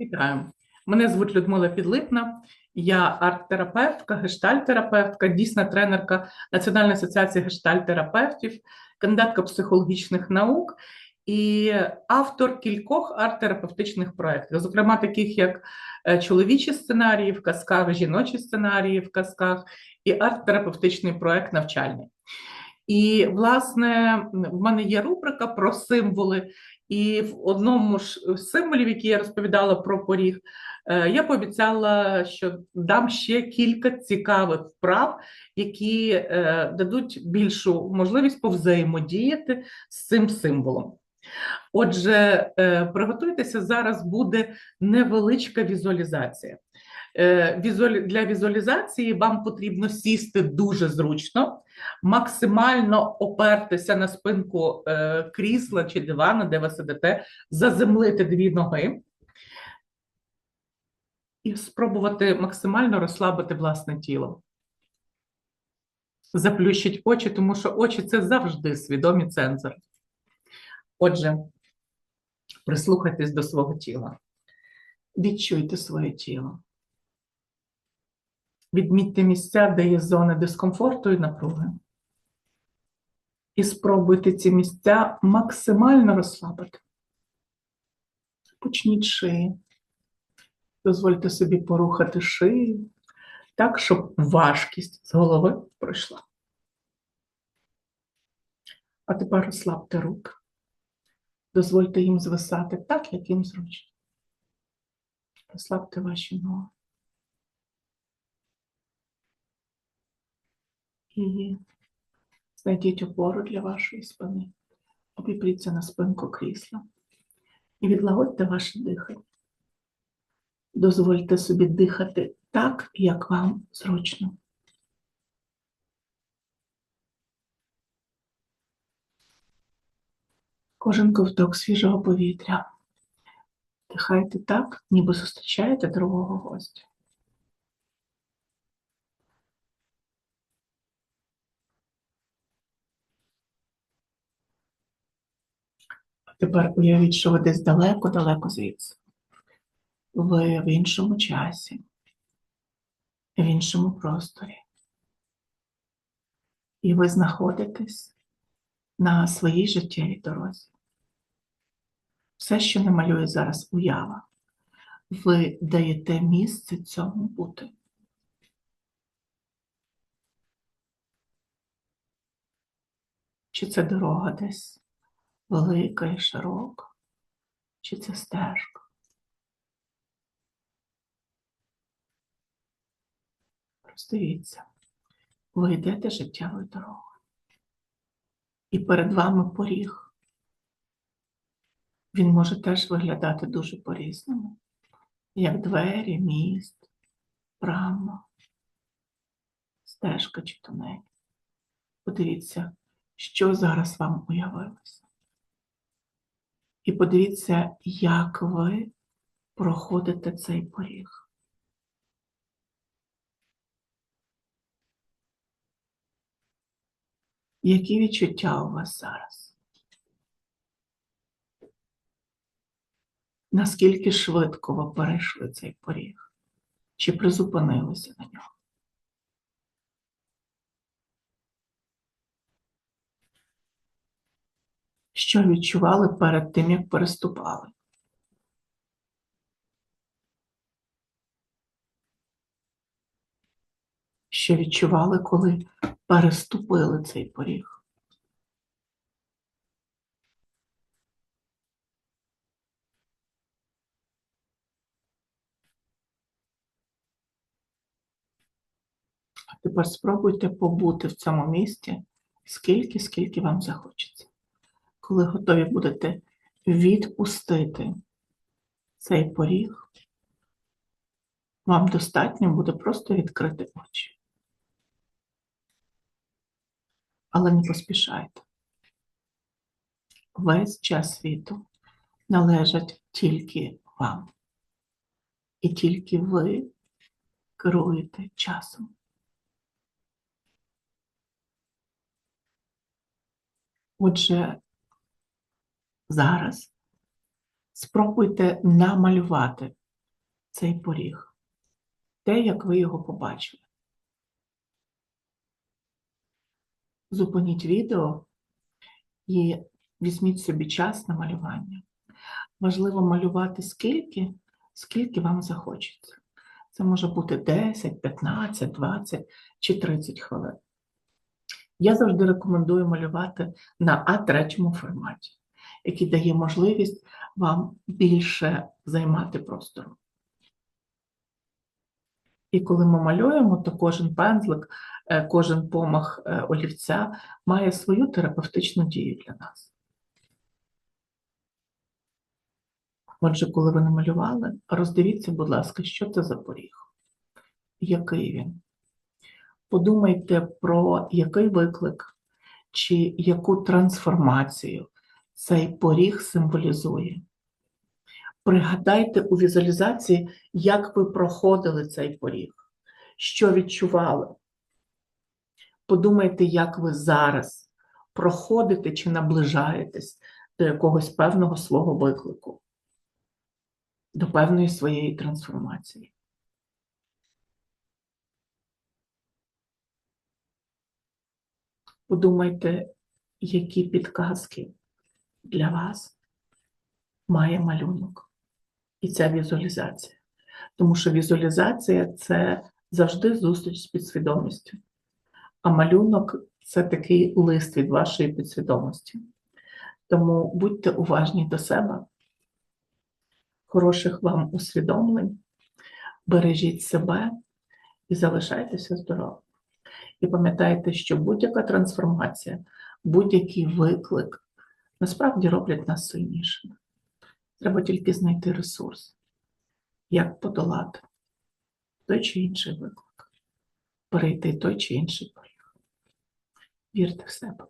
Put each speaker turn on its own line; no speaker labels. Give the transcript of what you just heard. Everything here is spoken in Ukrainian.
Вітаю. Мене звуть Людмила Підлипна. Я арт-терапевтка, гештальт-терапевтка, дійсна тренерка Національної асоціації гештальт-терапевтів, кандидатка психологічних наук і автор кількох арт-терапевтичних проєктів, зокрема таких як е, чоловічі сценарії в казках, жіночі сценарії в казках і арт-терапевтичний проєкт навчальний. І, власне, в мене є рубрика про символи, і в одному ж з символів, які я розповідала про поріг, е, я пообіцяла, що дам ще кілька цікавих вправ, які е, дадуть більшу можливість повзаємодіяти з цим символом. Отже, е, приготуйтеся, зараз буде невеличка візуалізація. Е, Для візуалізації вам потрібно сісти дуже зручно, максимально опертися на спинку е, крісла чи дивана, де ви сидите, заземлити дві ноги і спробувати максимально розслабити власне тіло. Заплющіть очі, тому що очі це завжди свідомі цензори. Отже, прислухайтесь до свого тіла. Відчуйте своє тіло. Відмітьте місця, де є зони дискомфорту і напруги. І спробуйте ці місця максимально розслабити. Почніть шиї. Дозвольте собі порухати шию так, щоб важкість з голови пройшла. А тепер розслабте руки. Дозвольте їм звисати так, як їм зручно. Розслабте ваші ноги. І знайдіть опору для вашої спини. Обіпріться на спинку крісла. І відлагодьте ваше дихання. Дозвольте собі дихати так, як вам зручно. Кожен ковток свіжого повітря. Дихайте так, ніби зустрічаєте другого гостя. Тепер уявіть, що ви десь далеко-далеко звідси. Ви в іншому часі, в іншому просторі. І ви знаходитесь на своїй життєвій дорозі. Все, що не малює зараз уява, ви даєте місце цьому бути. Чи це дорога десь велика і широка, чи це стежка? Просто дивіться, ви йдете життєвою дорогою. І перед вами поріг. Він може теж виглядати дуже по-різному, як двері, міст, брама, стежка чи тунель. Подивіться, що зараз вам уявилося. І подивіться, як ви проходите цей поріг. Які відчуття у вас зараз? Наскільки швидко ви перейшли цей поріг? Чи призупинилися на нього? Що відчували перед тим, як переступали? Що відчували, коли переступили цей поріг? А тепер спробуйте побути в цьому місці скільки, скільки вам захочеться. Коли готові будете відпустити цей поріг, вам достатньо буде просто відкрити очі. Але не поспішайте. Весь час світу належать тільки вам. І тільки ви керуєте часом. Отже, зараз спробуйте намалювати цей поріг, те, як ви його побачили. Зупиніть відео і візьміть собі час на малювання. Важливо малювати скільки, скільки вам захочеться. Це може бути 10, 15, 20 чи 30 хвилин. Я завжди рекомендую малювати на А3 форматі, який дає можливість вам більше займати простору. І коли ми малюємо, то кожен пензлик, е, кожен помах е, олівця має свою терапевтичну дію для нас. Отже, коли ви намалювали, роздивіться, будь ласка, що це за поріг, який він. Подумайте про який виклик чи яку трансформацію цей поріг символізує. Пригадайте у візуалізації, як ви проходили цей поріг, що відчували. Подумайте, як ви зараз проходите чи наближаєтесь до якогось певного свого виклику, до певної своєї трансформації. Подумайте, які підказки для вас має малюнок і ця візуалізація. Тому що візуалізація це завжди зустріч з підсвідомістю, а малюнок це такий лист від вашої підсвідомості. Тому будьте уважні до себе, хороших вам усвідомлень, бережіть себе і залишайтеся здорові. І пам'ятайте, що будь-яка трансформація, будь-який виклик насправді роблять нас сильнішими. Треба тільки знайти ресурс, як подолати той чи інший виклик, перейти той чи інший поріг. Вірте в себе.